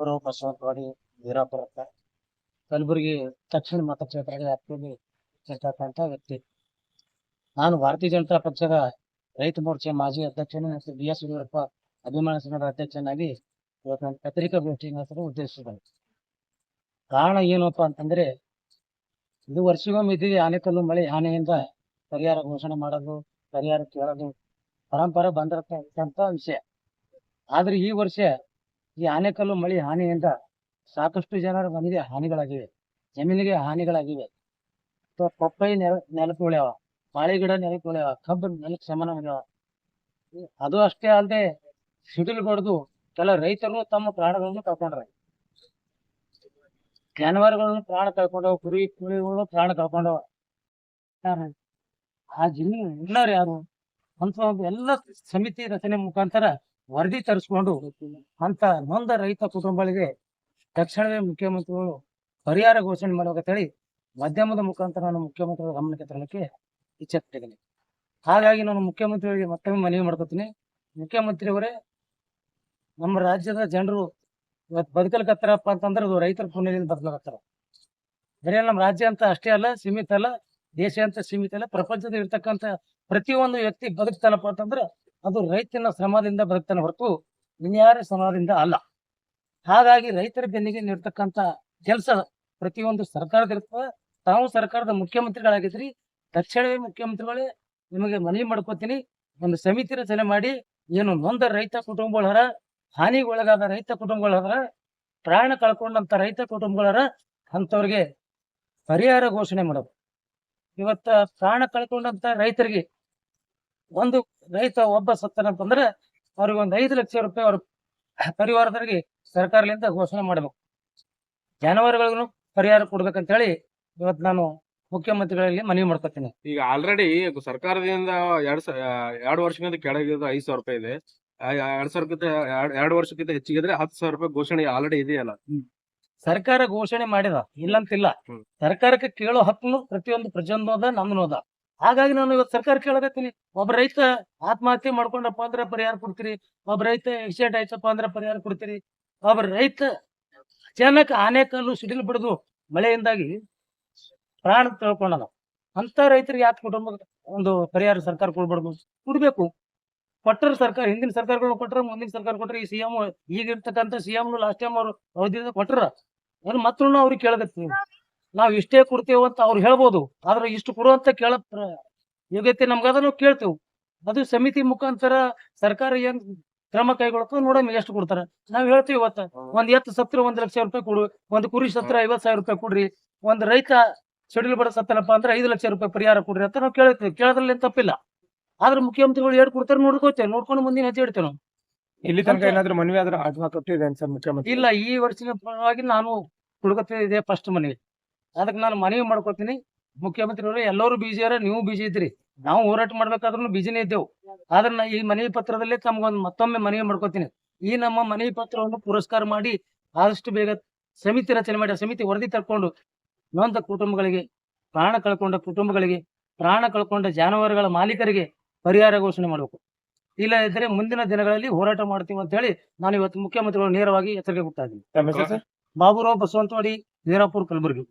ಪುರ ಬಸವಂತವಾಡಿ ವೀರಾಪುರ ಅಂತ ಕಲಬುರಗಿ ದಕ್ಷಿಣ ಮತಕ್ಷೇತ್ರದ ವ್ಯಾಪ್ತಿಯಲ್ಲಿ ಇರ್ತಕ್ಕಂಥ ವ್ಯಕ್ತಿ. ನಾನು ಭಾರತೀಯ ಜನತಾ ಪಕ್ಷದ ರೈತ ಮೋರ್ಚೆ ಮಾಜಿ ಅಧ್ಯಕ್ಷನ ಹೆಸರು ಬಿ ಎಸ್ ಯಡಿಯೂರಪ್ಪ, ಅಭಿಮಾನ ಸಂಘದ ಅಧ್ಯಕ್ಷನಾಗಿ ಇವತ್ತು ನನ್ನ ಪತ್ರಿಕಾಗೋಷ್ಠಿ ನಡೆಸಲು ಉದ್ದೇಶಿಸಿದ್ದೇನೆ ಕಾರಣ ಏನಪ್ಪ ಅಂತಂದ್ರೆ, ಇದು ವರ್ಷಗೊಮ್ಮೆ ಇದ್ದೀವಿ ಆನೆಕಲ್ಲು ಮಳೆ ಆನೆಯಿಂದ ಪರಿಹಾರ ಘೋಷಣೆ ಮಾಡೋದು, ಪರಿಹಾರ ಕೇಳೋದು, ಪರಂಪರೆ ಬಂದಿರತಕ್ಕಂಥ ವಿಷಯ. ಆದ್ರೆ ಈ ವರ್ಷ ಈ ಆನೆಕಲ್ಲು ಮಳೆ ಹಾನಿಯಿಂದ ಸಾಕಷ್ಟು ಜನರ ಮನೆಗೆ ಹಾನಿಗಳಾಗಿವೆ. ಜಮೀನಿಗೆ ಹಾನಿಗಳಾಗಿವೆ. ಪಪ್ಪಾಯಿ ನೆಲ, ನೆಲಕ್ಕೆ ಉಳ್ಯಾವ. ಬಾಳೆ ಗಿಡ ನೆಲಕ್ಕೆ ಉಳ್ಯಾವ. ಕಬ್ಬು ನೆಲಕ್ಕೆ ಸಮಾನ ಅದು ಅಷ್ಟೇ ಅಲ್ಲದೆ ಸಿಡಿಲು ಬಡ್ದು ಕೆಲ ರೈತರು ತಮ್ಮ ಪ್ರಾಣಗಳನ್ನು ಕಳ್ಕೊಂಡ್ರ. ಜಾನುವಾರುಗಳನ್ನು ಪ್ರಾಣ ಕಳ್ಕೊಂಡವ, ಕುರಿ, ಕುರಿಗಳು ಪ್ರಾಣ ಕಳ್ಕೊಂಡವ. ಆ ಜಿಲ್ಲೆ ಎಲ್ಲರೂ ಯಾರು? ಅಂತ ಎಲ್ಲ ಸಮಿತಿ ರಚನೆ ಮುಖಾಂತರ ವರದಿ ತರಿಸ್ಕೊಂಡು ಅಂತ ನೊಂದ ರೈತ ಕುಟುಂಬಗಳಿಗೆ ತಕ್ಷಣವೇ ಮುಖ್ಯಮಂತ್ರಿಗಳು ಪರಿಹಾರ ಘೋಷಣೆ ಮಾಡ್ಬೇಕಂತೇಳಿ ಮಾಧ್ಯಮದ ಮುಖಾಂತರ ನಾನು ಮುಖ್ಯಮಂತ್ರಿಗಳ ಗಮನಕ್ಕೆ ತರಲಿಕ್ಕೆ ಇಚ್ಛೆ ಪಟ್ಟಿದ್ದೀನಿ ಹಾಗಾಗಿ ನಾನು ಮುಖ್ಯಮಂತ್ರಿಗಳಿಗೆ ಮತ್ತೊಮ್ಮೆ ಮನವಿ ಮಾಡ್ಕೊತೀನಿ. ಮುಖ್ಯಮಂತ್ರಿಯವರೇ, ನಮ್ಮ ರಾಜ್ಯದ ಜನರು ಇವತ್ತು ಬದುಕಲಿಕತ್ತಾರಪ್ಪ ಅಂತಂದ್ರೆ ಅದು ರೈತರ ಪುಣ್ಯದಿಂದ ಬದುಕಲ್ಕತ್ತಾರ ಬರೀ ನಮ್ಮ ರಾಜ್ಯ ಅಂತ ಅಷ್ಟೇ ಅಲ್ಲ, ಸೀಮಿತ ಅಲ್ಲ, ದೇಶ ಅಂತ ಸೀಮಿತ ಅಲ್ಲ, ಪ್ರಪಂಚದ ಇರ್ತಕ್ಕಂಥ ಪ್ರತಿಯೊಂದು ವ್ಯಕ್ತಿ ಬದುಕ್ತಾನಪ್ಪ ಅಂತಂದ್ರೆ ಅದು ರೈತನ ಶ್ರಮದಿಂದ ಬರುತ್ತಾನೆ ಹೊರತು ಇನ್ಯಾರ ಶ್ರಮದಿಂದ ಅಲ್ಲ. ಹಾಗಾಗಿ ರೈತರ ಬೆನ್ನಿಗೆ ನೀಡ್ತಕ್ಕಂಥ ಕೆಲಸ ಪ್ರತಿಯೊಂದು ಸರ್ಕಾರದ ಇರ್ತದೆ ತಾವು ಸರ್ಕಾರದ ಮುಖ್ಯಮಂತ್ರಿಗಳಾಗಿದ್ರಿ, ತಕ್ಷಣವೇ ಮುಖ್ಯಮಂತ್ರಿಗಳೇ ನಿಮಗೆ ಮನವಿ ಮಾಡ್ಕೋತೀನಿ. ಒಂದು ಸಮಿತಿ ರಚನೆ ಮಾಡಿ, ಏನು ನೊಂದ ರೈತ ಕುಟುಂಬಗಳರ, ಹಾನಿಗೊಳಗಾದ ರೈತ ಕುಟುಂಬಗಳರ, ಪ್ರಾಣ ಕಳ್ಕೊಂಡಂತ ರೈತ ಕುಟುಂಬಗಳರ ಅಂಥವ್ರಿಗೆ ಪರಿಹಾರ ಘೋಷಣೆ ಮಾಡೋದು. ಇವತ್ತ ಪ್ರಾಣ ಕಳ್ಕೊಂಡಂತ ರೈತರಿಗೆ ಒಂದು ರೈತ ಒಬ್ಬ ಸತ್ತನಂತಂದ್ರೆ ಅವ್ರಿಗೆ ಒಂದು ಐದು ಲಕ್ಷ ರೂಪಾಯಿ ಅವ್ರ ಪರಿವಾರದವರಿಗೆ ಸರ್ಕಾರದಿಂದ ಘೋಷಣೆ ಮಾಡಬೇಕು. ಜಾನುವಾರುಗಳಿಗೂ ಪರಿಹಾರ ಕೊಡ್ಬೇಕಂತ ಹೇಳಿ ಇವತ್ತು ನಾನು ಮುಖ್ಯಮಂತ್ರಿಗಳಲ್ಲಿ ಮನವಿ ಮಾಡ್ಕೊತೀನಿ. ಈಗ ಆಲ್ರೆಡಿ ಸರ್ಕಾರದಿಂದ ಎರಡ್ ಎರಡು ವರ್ಷಕ್ಕಿಂತ ಕೆಳಗಿದ್ರೆ ಐದು ಸಾವಿರ ರೂಪಾಯಿ ಇದೆ. ಎರಡ್ ಸಾವಿರಕ್ಕಿಂತ ಎರಡ್- ವರ್ಷಕ್ಕಿಂತ ಹೆಚ್ಚಿಗಿದ್ರೆ ಹತ್ತು ಸಾವಿರ ರೂಪಾಯಿ ಘೋಷಣೆ ಆಲ್ರೆಡಿ ಇದೆಯಲ್ಲ? ಸರ್ಕಾರ ಘೋಷಣೆ ಮಾಡಿದ ಇಲ್ಲಂತಿಲ್ಲ. ಸರ್ಕಾರಕ್ಕೆ ಕೇಳೋ ಹಕ್ಕು ಪ್ರತಿಯೊಂದು ಪ್ರಜೆಂದೋದ ಅದ ನಮ್ದು ಅದ ಹಾಗಾಗಿ ನಾನು ಇವತ್ತು ಸರ್ಕಾರ ಕೇಳಕತ್ತೀನಿ. ಒಬ್ಬ ರೈತ ಆತ್ಮಹತ್ಯೆ ಮಾಡ್ಕೊಂಡಪ್ಪ ಅಂದ್ರೆ ಪರಿಹಾರ ಕೊಡ್ತೀರಿ. ಒಬ್ಬ ರೈತ ಆಕ್ಸಿಡೆಂಟ್ ಆಯ್ತಪ್ಪ ಅಂದ್ರೆ ಪರಿಹಾರ ಕೊಡ್ತೀರಿ. ಒಬ್ಬ ರೈತ ಅಚಾನಕ್ ಆನೆಕಲ್ಲು ಸಿಡಿಲು ಬಿಡದು ಮಳೆಯಿಂದಾಗಿ ಪ್ರಾಣ ತಿಳ್ಕೊಂಡನ ಅಂತ ರೈತರಿಗೆ ಯಾಕೆ ಕುಟುಂಬ ಒಂದು ಪರಿಹಾರ ಸರ್ಕಾರ ಕೊಡ್ಬಾರ್ದು? ಕೊಡ್ಬೇಕು. ಕೊಟ್ಟರೆ ಸರ್ಕಾರ, ಹಿಂದಿನ ಸರ್ಕಾರಗಳು ಕೊಟ್ಟರೆ ಮುಂದಿನ ಸರ್ಕಾರ ಕೊಟ್ಟರೆ ಈ ಸಿಎಂ ಈಗ ಇರ್ತಕ್ಕಂಥ ಸಿಎಂ ಲಾಸ್ಟ್ ಟೈಮ್ ಅವರು ಅವಧಿಯಿಂದ ಕೊಟ್ಟರ ಮತ್ತೂ ಅವ್ರಿಗೆ ಕೇಳಕತ್ತೀವಿ ನಾವು ಇಷ್ಟೇ ಕೊಡ್ತೇವೆ ಅಂತ ಅವ್ರು ಹೇಳ್ಬೋದು. ಆದ್ರೆ ಇಷ್ಟು ಕೊಡುವಂತ ಕೇಳ ಪ್ರ- ಯೋಗ್ಯತೆ ನಮ್ಗದ ನಾವು ಕೇಳ್ತೇವೆ. ಅದು ಸಮಿತಿ ಮುಖಾಂತರ ಸರ್ಕಾರ ಏನ್ ಕ್ರಮ ಕೈಗೊಳ್ತದೆ ನೋಡಮ್ ಎಷ್ಟು ಕೊಡ್ತಾರ. ನಾವ್ ಹೇಳ್ತೀವಿ ಇವತ್ತ ಒಂದ್ ಎತ್ತು ಸತ್ರ ಒಂದ್ ಲಕ್ಷ ರೂಪಾಯಿ ಕೊಡು ಒಂದ್ ಕುರಿ ಸತ್ರ ಐವತ್ ಸಾವಿರ ರೂಪಾಯಿ ಕೊಡ್ರಿ ಒಂದ್ ರೈತ ಸಿಡಿಲು ಬಡ ಸತ್ತನಪ್ಪ ಅಂದ್ರೆ ಐದು ಲಕ್ಷ ರೂಪಾಯಿ ಪರಿಹಾರ ಕೊಡ್ರಿ ಅಂತ ನಾವು ಕೇಳ್ತೀವಿ. ಕೇಳೋದ್ರಲ್ಲಿ ತಪ್ಪಿಲ್ಲ. ಆದ್ರೆ ಮುಖ್ಯಮಂತ್ರಿಗಳು ಏನ್ ಕೊಡ್ತಾರೆ ನೋಡ್ಕೋತೇವೆ ನೋಡ್ಕೊಂಡು ಮುಂದಿನ ಹೆಜ್ಜೆ ಇಡ್ತೇವೆ ನಾವು. ಇಲ್ಲಿ ತನಕ ಏನಾದ್ರೂ ಮನವಿ ಆದ್ರೆ ಮುಖ್ಯಮಂತ್ರಿ. ಇಲ್ಲ ಈ ವರ್ಷದ ಪರವಾಗಿ ನಾನು ಹುಡುಕತ್ತಿದೆ ಫಸ್ಟ್ ಮನವಿ. ಅದಕ್ಕೆ ನಾನು ಮನವಿ ಮಾಡ್ಕೊತೀನಿ. ಮುಖ್ಯಮಂತ್ರಿಯವರು ಎಲ್ಲರೂ ಬಿಜಿ ಅರ ನೀವು ಬಿಜಿ ಇದ್ರಿ ನಾವು ಹೋರಾಟ ಮಾಡ್ಬೇಕಾದ್ರೂ ಬಿಜಿನೇ ಇದ್ದೆವು. ಆದ್ರೆ ನಾ ಈ ಮನವಿ ಪತ್ರದಲ್ಲಿ ತಮ್ಗೊಂದು ಮತ್ತೊಮ್ಮೆ ಮನವಿ ಮಾಡ್ಕೊತೀನಿ. ಈ ನಮ್ಮ ಮನವಿ ಪತ್ರವನ್ನು ಪುರಸ್ಕಾರ ಮಾಡಿ ಆದಷ್ಟು ಬೇಗ ಸಮಿತಿ ರಚನೆ ಮಾಡಿ ಸಮಿತಿ ವರದಿ ತಕ್ಕೊಂಡು ನೊಂದ ಕುಟುಂಬಗಳಿಗೆ ಪ್ರಾಣ ಕಳ್ಕೊಂಡ ಕುಟುಂಬಗಳಿಗೆ ಪ್ರಾಣ ಕಳ್ಕೊಂಡ ಜಾನುವಾರುಗಳ ಮಾಲೀಕರಿಗೆ ಪರಿಹಾರ ಘೋಷಣೆ ಮಾಡಬೇಕು. ಇಲ್ಲ ಇದ್ರೆ ಮುಂದಿನ ದಿನಗಳಲ್ಲಿ ಹೋರಾಟ ಮಾಡ್ತೀವಿ ಅಂತ ಹೇಳಿ ನಾನು ಇವತ್ತು ಮುಖ್ಯಮಂತ್ರಿಗಳು ನೇರವಾಗಿ ಎಚ್ಚರಿಕೆ ಕೊಡ್ತಾ ಇದ್ದೀನಿ. ಬಾಬುರಾವ್ ಬಸವಂತವಾಡಿ ವೀರಾಪುರ್ ಕಲಬುರಗಿ.